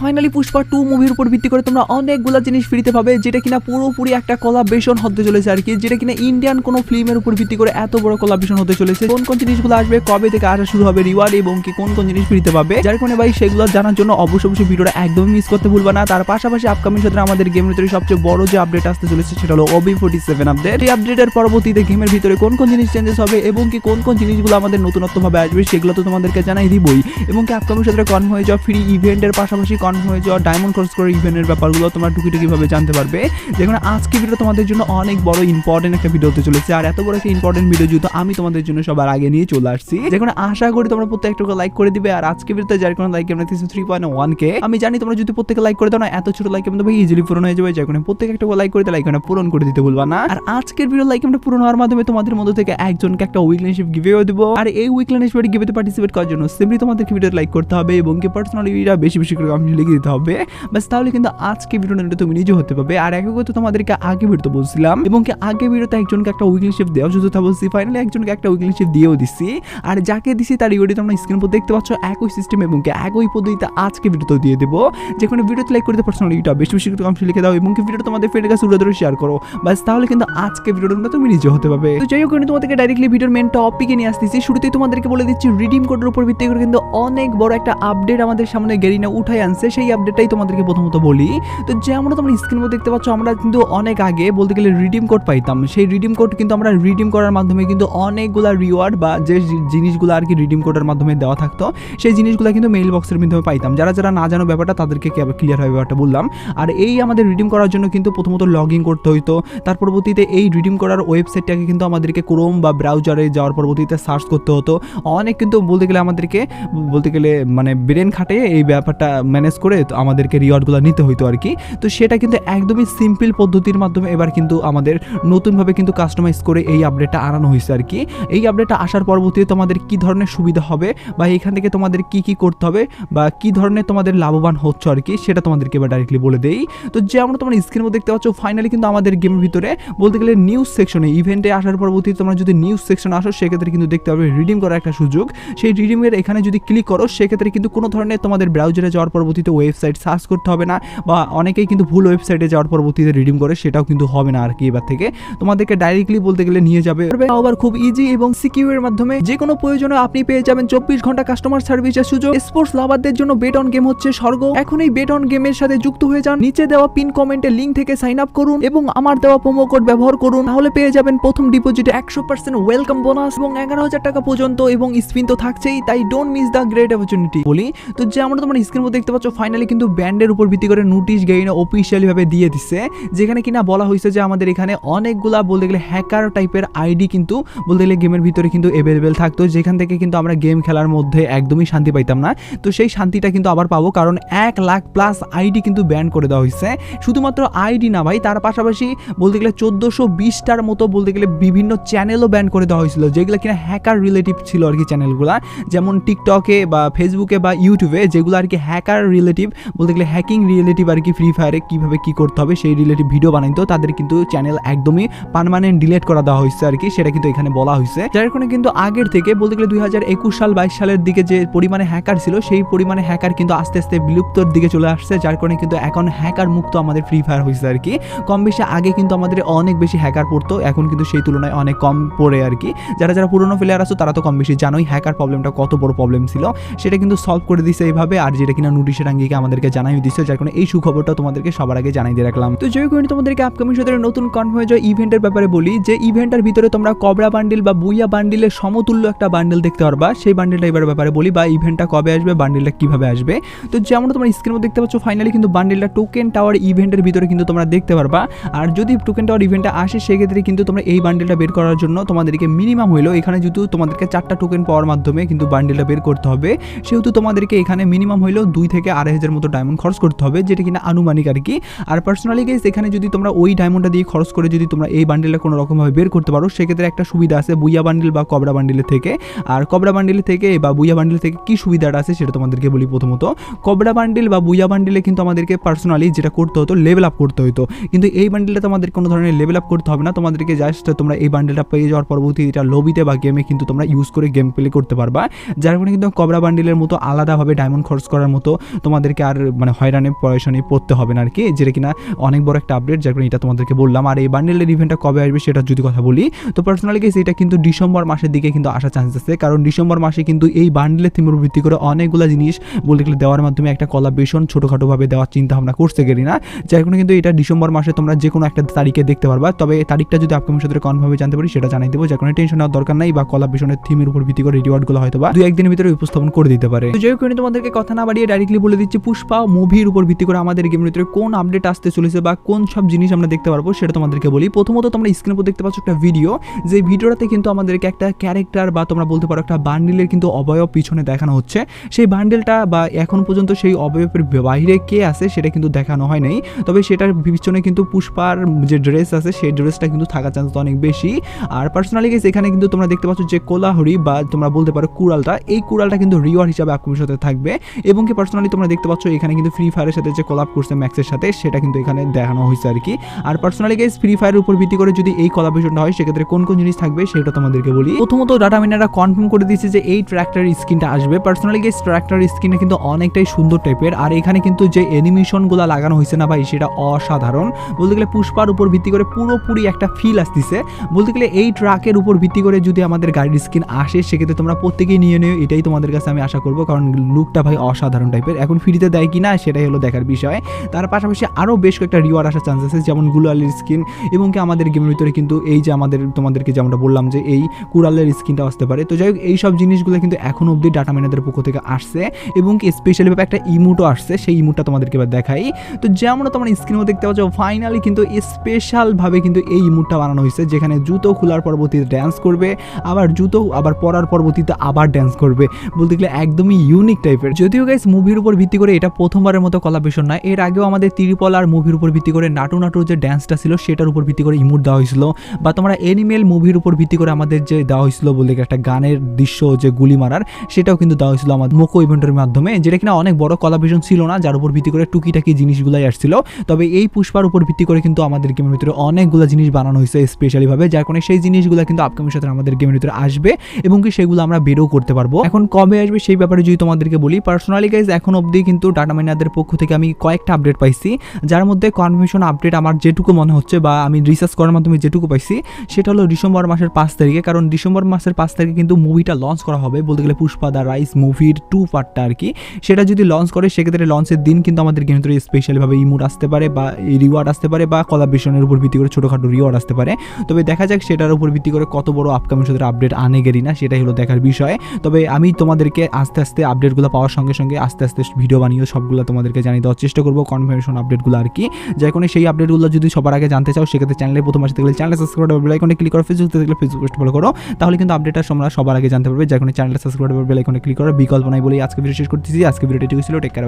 Finally Pushpa two মুভির উপর ভিত্তি করে তোমরা অনেকগুলো জিনিস ফ্রিতে পাবে, যেটা কিনা পুরোপুরি একটা কলাবেশন হতে চলেছে আর কি, যেটা কিনা ইন্ডিয়ান কোনো ফিল্মের উপর ভিত্তি করে এত বড় কলাবেশন হতে চলেছে। কোন কোন জিনিসগুলো আসবে, কবে থেকে আসা শুরু হবে রিওয়ার্ড এবং কি কোন কোন জিনিস ফ্রিতে পাবে, যার কারণে ভাই সেগুলো জানার জন্য অবশ্যই অবশ্যই ভিডিওটা একদমই মিস করতে ভুলবা না। তার পাশাপাশি আপকামিং সাথে আমাদের গেমের ভিতরে সবচেয়ে বড় যে আপডেট আসতে চলেছে, সেটা হলো ওবি ফোর্টি সেভেন আপডেট এই আপডেটের পরবর্তীতে গেমের ভিতরে কোন কোন জিনিস চেঞ্জেস হবে এবং কি কোন কোন জিনিসগুলো আমাদের নতুনত্ব ভাবে আসবে, সেগুলো তো তোমাদেরকে জানাই দিবই। এবং কি আপকামিং সাথে কনফার্ম হয়ে যাওয়া ফ্রি ইভেন্টের পাশাপাশি কনফার্ম হয়ে যাওয়া ডায়মন্ড খরচ করে ইভেন্টের ব্যাপারগুলো তোমরা টুকিটুকি ভাবে জানতে পারবে। যেখানে আজকে ভিডিও তোমাদের জন্য অনেক বড় ইম্পর্টেন্ট একটা ভিডিও হতে চলেছে। আর এত বড় একটা ইম্পর্টেন্ট ভিডিও যেহেতু আমি তোমাদের জন্য সবার আগে নিয়ে চলে আসছি। যেখানে আশা করি তোমরা প্রত্যেকটা লাইক করে দিবে। আর আজকে ভিডিওতে যার কোনো লাইক আমরা দিচ্ছি থ্রি পয়েন্ট ওয়ান কে আমি জানি তোমরা যদি প্রত্যেকে লাইক করে দাও না, এত ছোট লাইক আমরা ভাই ইজিলি পূরণ হয়ে যাবে। যেখানে প্রত্যেক একটা লাইক করে লাইক আমরা পূরণ করে দিতে বলবা না। আর আজকের ভিডিও লাইক আমরা পূরণ হওয়ার মাধ্যমে তোমাদের মধ্যে থেকে একজনকে একটা উইকলিনশিপ গিভেও দেবো। আর এই উইকলিনশিপ গিভেতে পার্টিসিপেট করার জন্য সিম্পলি তোমাদেরকে ভিডিও লাইক করতে হবে এবং কি পার্সোনালি বেশি বেশি করে কমেন্ট লিখে দিতে হবে। বাস তাহলে কিন্তু আজকে ভিডিওটা তুমি নিজে হতে পারবে। আর একই কথা তোমাদেরকে আগে ভিডিওতে বলছিলাম, এবং কি আগে ভিডিওতে একজনকে একটা উইকলিনশিপ দেওয়া শুধু তা বলছি ফাইনালি একজনকে একটা উইকলিনশিপ দিয়েও দিচ্ছি আর যাকে দিছি তার ইউডি তোমরা স্ক্রিন উপর দেখতে পাচ্ছ, একই সিস্টেম এবং কি একই পদ্ধতিতে আজকে ভিডিওতেও দিয়ে দেবো। যে কোনো ভিডিওতে লাইক করতে পার্সোনালি এটা বেশি বেশি করে কমেন্ট লিখে দাও, এবং কি ভিডিও তোমাদের ফ্রেন্ডের কাছে উড়ে শেয়ার করো। বাস তাহলে কিন্তু আজকে ভিডিওটা তুমি নিজে হতে পারবে। তো যাই হোক, আমি তোমাদেরকে ডাইরেক্টলি ভিডিওর মেন টপিকে নিয়ে আসতেছি। শুরুতেই তোমাদেরকে বলে দিচ্ছি রিডিম কোডের উপর ভিত্তি করে কিন্তু অনেক বড় একটা আপডেট আমাদের সামনে গেরিনা উঠাই আনছে, সেই আপডেটটাই তোমাদেরকে প্রথমত বলি। তো যেমন তোমরা স্ক্রিনের মধ্যে দেখতে পাচ্ছ, আমরা কিন্তু অনেক আগে বলতে গেলে রিডিম কোড পাইতাম। সেই রিডিম কোড কিন্তু আমরা রিডিম করার মাধ্যমে কিন্তু অনেকগুলা রিওয়ার্ড বা যে জিনিসগুলো আর কি রিডিম কোডের মাধ্যমে দেওয়া থাকতো, সেই জিনিসগুলো কিন্তু মেইল বক্সের মাধ্যমে পাইতাম। যারা যারা না জানো ব্যাপারটা, তাদেরকে ক্লিয়ার হয় ব্যাপারটা বললাম। আর এই আমাদের রিডিম করার জন্য কিন্তু প্রথমত লগ ইন করতে হইতো। তার পরবর্তীতে এই রিডিম করার ওয়েবসাইটটাকে কিন্তু আমাদেরকে ক্রোম বা ব্রাউজারে যাওয়ার পরবর্তীতে সার্চ করতে হতো। অনেক কিন্তু বলতে গেলে আমাদেরকে, বলতে গেলে মানে ব্রেন খাটে এই ব্যাপারটা ম্যানেজ করে আমাদেরকে রিওয়ার্ডগুলো নিতে হইতো আর কি। তো সেটা কিন্তু একদমই সিম্পল পদ্ধতির মাধ্যমে এবার কিন্তু আমাদের নতুনভাবে কিন্তু কাস্টমাইজ করে এই আপডেটটা আনানো হয়েছে আর কি। এই আপডেটটা আসার পরবর্তীতে তোমাদের কি ধরনের সুবিধা হবে বা এখান থেকে তোমাদের কি কি করতে হবে বা কি ধরনের তোমাদের লাভবান হচ্ছে আর কি, সেটা তোমাদেরকে এবার ডাইরেক্টলি বলে দেই। তো যেমন তোমার স্ক্রিনের মধ্যে দেখতে পাচ্ছ ফাইনালি কিন্তু আমাদের গেমের ভিতরে বলতে গেলে নিউজ সেকশনে ইভেন্টে আসার পরবর্তীতে তোমরা যদি নিউজ সেকশনে আসো, সেক্ষেত্রে কিন্তু দেখতে পাবে রিডিম করার একটা সুযোগ। সেই রিডিমের এখানে যদি ক্লিক করো, সেক্ষেত্রে কিন্তু কোনো ধরনের তোমাদের ব্রাউজারে যাওয়ার পরবর্তীতে ওয়েবসাইট সার্চ করতে হবে না বা অনেকেই কিন্তু ভুল ওয়েবসাইটে যাওয়ার পরবর্তীতে রিডিম করে, সেটাও কিন্তু হবে না আর কি এবার থেকে। তোমাদেরকে ডাইরেক্টলি বলতে গেলে নিয়ে যাবে। আবার খুব ইজি এবং সিকিউরের মাধ্যমে যে কোনো প্রয়োজনে আপনি পেয়ে যাবেন চব্বিশ ঘণ্টা কাস্টমার সার্ভিসের সুযোগ। স্পোর্টস লাভারদের জন্য বেট অন গেম হচ্ছে স্বর্গ। এখন এই বেট অন গেমের সাথে যুক্ত হয়ে যান। নিচে দেওয়া পিন কমেন্টের লিঙ্ক থেকে সাইন আপ করুন এবং আমার দেওয়া প্রোমো কোড ব্যবহার করুন। তাহলে পেয়ে যাবেন প্রথম ডিপোজিটে একশো পার্সেন্ট ওয়েলকাম বোনাস এবং এগারো হাজার টাকা পর্যন্ত এবং স্পিন তো থাকছেই, তাই don't miss the great opportunity বলি, তো যেমন তোমরা স্ক্রিন মধ্যে দেখতে পাচ্ছ ফাইনালি কিন্তু ব্যান্ডের উপর ভিত্তি করে নোটিশ গেইনে অফিসিয়ালি ভাবে দিয়ে দিচ্ছে যেখানে কিনা বলা হয়েছে যে আমাদের এখানে অনেকগুলা বলতে গেলে হ্যাকার টাইপের আইডি কিন্তু বলতে গেলে গেমের ভিতরে কিন্তু অ্যাভেলেবেল থাকতো, যেখান থেকে কিন্তু আমরা গেম খেলার মধ্যে একদমই শান্তি পাইতাম না। তো সেই শান্তিটা কিন্তু আবার পাবো, কারণ এক লাখ প্লাস আইডি কিন্তু ব্যান করে দেওয়া হয়েছে। শুধুমাত্র আইডি না ভাই, তার পাশাপাশি বলতে গেলে চোদ্দোশো বিশটার মতো বলতে গেলে বিভিন্ন চ্যানেলও ব্যান করে দেওয়া হয়েছিল, যেগুলো কিনা হ্যাকার রিলেটিভ ছিল আর কি চ্যানেলগুলো যেমন টিকটকে বা ফেসবুকে বা ইউটিউবে যেগুলো আর কি হ্যাকার রিলেটিভ বলতে গেলে হ্যাকিং রিলেটিভ আর কি ফ্রি ফায়ারে কীভাবে কী করতে হবে সেই রিলেটিভ ভিডিও বানাইতো তাদের কিন্তু চ্যানেল একদমই পারমানেন্ট ডিলেট করা দেওয়া হয়েছে আর কি, সেটা কিন্তু এখানে বলা হয়েছে। যার কারণে কিন্তু আগের থেকে বলতে গেলে দুই হাজার একুশ সাল, বাইশ সালের দিকে যে পরিমাণে হ্যাকার ছিল, সেই পরিমাণে হ্যাকার কিন্তু আস্তে আস্তে বিলুপ্তর দিকে চলে আসছে, যার কারণে কিন্তু এখন হ্যাকার মুক্ত আমাদের ফ্রি ফায়ার হয়েছে আর কি। কম বেশি আগে কিন্তু আমাদের অনেক বেশি হ্যাকার পড়তো, এখন কিন্তু সেই তুলনায় অনেক কম পড়ে আর কি। যারা যারা পুরনো প্লেয়ার আছো, তারা তো কম বেশি জানোই হ্যাকার প্রবলেমটা কত বড় প্রবলেম ছিল, সেটা কিন্তু সলভ করে দিছে এইভাবে, আর যেটা কিনা নোটিশের আঙ্গিকে আমাদেরকে জানাই দিচ্ছে যার কারণে এই সুখবরটা তোমাদেরকে সবার আগে জানাই দিয়ে রাখলাম। তো জয় করি তোমাদেরকে আপকামিং সাথে নতুন কনফার্ম ইভেন্টের ব্যাপারে বলি, যে ইভেন্টের ভিতরে তোমরা কবরা বান্ডিল বা বুইয়া বান্ডিলের সমতুল্য একটা বান্ডিল দেখতে পারবা। সেই বান্ডিলটা এবার ব্যাপারে বলি, বা ইভেন্টটা কবে আসবে বান্ডিলটা কীভাবে আসবে। তো যেমন তোমরা স্ক্রিনের মধ্যে দেখতে পাচ্ছ ফাইনালি কিন্তু বান্ডিলটা টোকেন টাওয়ার ইভেন্টের ভিতরে কিন্তু তোমরা দেখতে পারবা। আর যদি টোকেন টাওয়ার ইভেন্টটা আসে, সেক্ষেত্রে কিন্তু তোমরা এই বান্ডিলটা বের করার জন্য তোমাদেরকে মিনিমাম হইল এখানে যেহেতু তোমাদেরকে চারটা টোকেন পাওয়ার মাধ্যমে কিন্তু বান্ডিলটা বের করতে হবে, সেহেতু তোমাদেরকে এখানে মিনিমাম হইলেও দুই থেকে আড়াই হাজার মতো ডায়মন্ড খরচ করতে হবে, যেটা কিনা আনুমানিক আর কি। আর পার্সোনালি গেস এখানে যদি তোমরা ওই ডায়মন্ডটা দিয়ে খরচ করে যদি তোমরা এই বান্ডিলটা কোনো রকমভাবে বের করতে পারো, সেক্ষেত্রে একটা সুবিধা আছে বুইয়া বান্ডিল বা কবরা বান্ডিলের থেকে। আর কবরা বান্ডিল থেকে বা বুইয়া বান্ডিল থেকে কি সুবিধাটা আছে সেটা তোমাদেরকে বলি প্রথমত। কবরা বান্ডিল বা বুইয়া বান্ডিলে কিন্তু আমাদেরকে পার্সোনালি যেটা করতে হতো লেভেল আপ করতে হতো কিন্তু এই বান্ডিলটা তোমাদের কোনো ধরনের লেভেল আপ করতে হবে না, তোমাদেরকে জাস্ট তোমরা এই বান্ডিলটা পেয়ে যাওয়ার পরবর্তী এটা লবিতে বা গেমে কিন্তু তোমরা ইউজ করে গেম প্লে করতে পারবা। যার কারণে কিন্তু কবরা বান্ডিলের মতো আলাদাভাবে ডায়মন্ড খরচ করার মতো মতো তোমাদেরকে আর মানে হয়রানি, পয়সানি পড়তে হবে না আর কি যেটা কিনা অনেক বড় একটা আপডেট যার এটা তোমাদেরকে বললাম। আর এই বান্ডেলের ইভেন্টটা কবে আসবে সেটা যদি কথা বলি, তো পার্সোনালি গেছে এটা কিন্তু ডিসেম্বর মাসের দিকে কিন্তু আসার চান্স আছে, কারণ ডিসেম্বর মাসে কিন্তু এই বান্ডেলের থিমের ভিত্তি করে অনেকগুলো জিনিস বলতে গেলে দেওয়ার মাধ্যমে একটা কলা কলাবেশন ছোটোখাটোভাবে দেওয়ার চিন্তা ভাবনা করছে গেলি না। যার কারণে কিন্তু এটা ডিসেম্বর মাসে তোমরা যে কোনো একটা তারিখে দেখতে পারবা, তবে তারিখটা যদি আপকামিং সাথে কনফার্মে জানতে পারি সেটা জানাই দেবো, যার কারণে টেনশন নেওয়ার দরকার নাই বা কলা কলাবেশনের থিমের উপর ভিত্তি করে রিওয়ার্ডগুলো হয়তো বা দু একদিনের ভিতরে উপস্থাপন করে দিতে পারে। তো যাই তোমাদেরকে কথা না বাড়িয়ে ডাইরেক্টলি বলে দিচ্ছি, পুষ্পা মুভির উপর ভিত্তি করে আমাদের গেমের ভিতরে কোন আপডেট আসতে চলেছে বা কোন সব জিনিস আমরা দেখতে পারব সেটা তোমাদেরকে বলি। প্রথমত তোমরা স্ক্রিনের উপর দেখতে পাচ্ছ একটা ভিডিও যে ভিডিওটাতে কিন্তু আমাদেরকে একটা ক্যারেক্টার বা তোমরা বলতে পারো একটা বান্ডিলের কিন্তু অবয়ব পিছনে দেখানো হচ্ছে। সেই বান্ডেলটা বা এখন পর্যন্ত সেই অবয়বের বাইরে কে আছে সেটা কিন্তু দেখানো হয় নাই। তবে সেটার পিছনে কিন্তু পুষ্পার যে ড্রেস আছে, সেই ড্রেসটা কিন্তু থাকার চান্স অনেক বেশি। আর পার্সোনালি গেছে এখানে কিন্তু তোমরা দেখতে পাচ্ছ যে কোলাহরি বা তোমরা বলতে পারো কুড়ালটা, এই কুড়ালটা কিন্তু রিওয়ার্ড হিসাবে আক্রমণের সাথে থাকবে। এবং কি পার্সোনালি তোমরা দেখতে পাচ্ছ, এখানে কিন্তু ফ্রি ফায়ারের সাথে যে কোলাপ করছে ম্যাক্সের সাথে, সেটা কিন্তু এখানে দেখানো হয়েছে আর কি। আর পার্সোনালি গেস ফ্রি ফায়ারের উপর ভিত্তি করে যদি এই কোলাবেশনটা হয়, সেক্ষেত্রে কোন কোন জিনিস থাকবে সেটা তোমাদেরকে বলি। প্রথমত ডাটা মিনারা কনফার্ম করে দিয়েছে যে এই ট্র্যাক্টর স্কিনটা আসবে। পার্সোনালি গেস ট্র্যাক্টর স্কিনটা কিন্তু অনেকটাই সুন্দর টাইপের আর এখানে কিন্তু যে অ্যানিমেশনগুলো লাগানো হয়েছে না ভাই, সেটা অসাধারণ। বলতে গেলে পুষ্পার উপর ভিত্তি করে পুরোপুরি একটা ফিল আসতেছে। বলতে গেলে এই ট্রাকের উপর ভিত্তি করে যদি আমাদের গাড়ির স্কিন আসে, সেক্ষেত্রে তোমরা প্রত্যেকেই নিয়ে নিও, এটাই তোমাদের কাছে আমি আশা করব। কারণ লুকটা ভাই অসাধারণ এখন ফ্রিতে দেয় কি না সেটাই হলো দেখার বিষয়। তার পাশাপাশি আরও বেশ কয়েকটা রিওয়ার্ড আসার চান্স আছে, যেমন গুলালের স্কিন এবং কি আমাদের গেমের ভিতরে কিন্তু এই যে আমাদের, তোমাদেরকে যেমনটা বললাম যে এই কুড়ালের স্কিনটা আসতে পারে। তো যাই হোক এই সব জিনিসগুলো কিন্তু এখন অবধি ডাটা ম্যানেজারের পক্ষ থেকে আসছে, এবং কি স্পেশালিভাবে একটা ইমোটও আসছে, সেই ইমোটটা তোমাদেরকে এবার দেখাই। তো যেমন তোমরা স্ক্রিনেও দেখতে পাচ্ছ ফাইনালি কিন্তু স্পেশালভাবে কিন্তু এই ইমোটটা বানানো হয়েছে, যেখানে জুতো খোলার পরবর্তীতে ড্যান্স করবে, আবার জুতো আবার পরার পরবর্তীতে আবার ড্যান্স করবে, বলতে গেলে একদমই ইউনিক টাইপের যদিও গাইস মুভির উপর ভিত্তি করে এটা প্রথমবারের মতো কলা কলাবেশন নয়। এর আগেও আমাদের তিরিপল আর মুভির উপর ভিত্তি করে নাটু নাটুর যে ড্যান্সটা ছিল, সেটার উপর ভিত্তি করে ইমোট দেওয়া হয়েছিল। বা তোমরা এনিমেল মুভির উপর ভিত্তি করে আমাদের যে দেওয়া হয়েছিল বলে একটা গানের দৃশ্য, যে গুলি মারার, সেটাও কিন্তু দেওয়া হয়েছিল আমাদের মোকো ইভেন্টের মাধ্যমে, যেটা কিনা অনেক বড় কলা কলাভিশন ছিল না, যার উপর ভিত্তি করে টুকিটাকি জিনিসগুলাই আসছিল। তবে এই পুষ্পার উপর ভিত্তি করে কিন্তু আমাদের গেমের ভিতরে অনেকগুলো জিনিস বানানো হয়েছে স্পেশালিভাবে যার কারণে সেই জিনিসগুলো কিন্তু আপকামিং সাথে আমাদের গেমের ভিতরে আসবে, এবং কি সেগুলো আমরা বেরও করতে পারব। এখন কবে আসবে সেই ব্যাপারে যদি তোমাদেরকে বলি পার্সোনালি গাইজ এখন অবধি কিন্তু ডাটা মাইনারদের পক্ষ থেকে আমি কয়েকটা আপডেট পাইছি, যার মধ্যে কনফার্মেশন আপডেট আমার যেটুকু মনে হচ্ছে বা আমি রিসার্চ করার মাধ্যমে যেটুকু পাইছি, সেটা হলো ডিসেম্বর মাসের পাঁচ তারিখে। কারণ ডিসেম্বর মাসের পাঁচ তারিখে কিন্তু মুভিটা লঞ্চ করা হবে, বলতে গেলে পুষ্পা দা রাইস মুভির টু পার্টটা আর কি সেটা যদি লঞ্চ করে, সেক্ষেত্রে লঞ্চের দিন কিন্তু আমাদের ভিতরে স্পেশালিভাবে ইমোট আসতে পারে বা রিওয়ার্ড আসতে পারে বা কলাবেশনের উপর ভিত্তি করে ছোটোখাটো রিওয়ার্ড আসতে পারে। তবে দেখা যাক সেটার উপর ভিত্তি করে কত বড় আপকামিং সাথে আপডেট আনে গেরি না, সেটাই হলো দেখার বিষয়। তবে আমি তোমাদেরকে আস্তে আস্তে আপডেটগুলো পাওয়ার সঙ্গে সঙ্গে আস্তে আস্তে ভিডিও বানিয়ে সবগুলো তোমাদেরকে জানিয়ে দেওয়ার চেষ্টা করব কনফার্মেশন আপডেটগুলো আর কি। যে কোনো সেই আপডেটগুলো যদি সবার আগে জানতে চাও, সেক্ষেত্রে চ্যানেলে প্রথম আসতে গেলে চ্যানেল সাবস্ক্রাইব করবে বেল ক্লিক করো ফেসবুক দেখলে ফেসবুক পোস্ট ফলো করো। তাহলে কিন্তু আপডেটটা তোমরা সবার আগে জানতে পারবে। যাই কোনো চ্যানেলটা সাবস্ক্রাইব করবে বেল ক্লিক করো, বিকল্প নাই বলেই আজকে ভিডিও শেষ করতেছি। আজকে ভিডিওটি ছিল টেক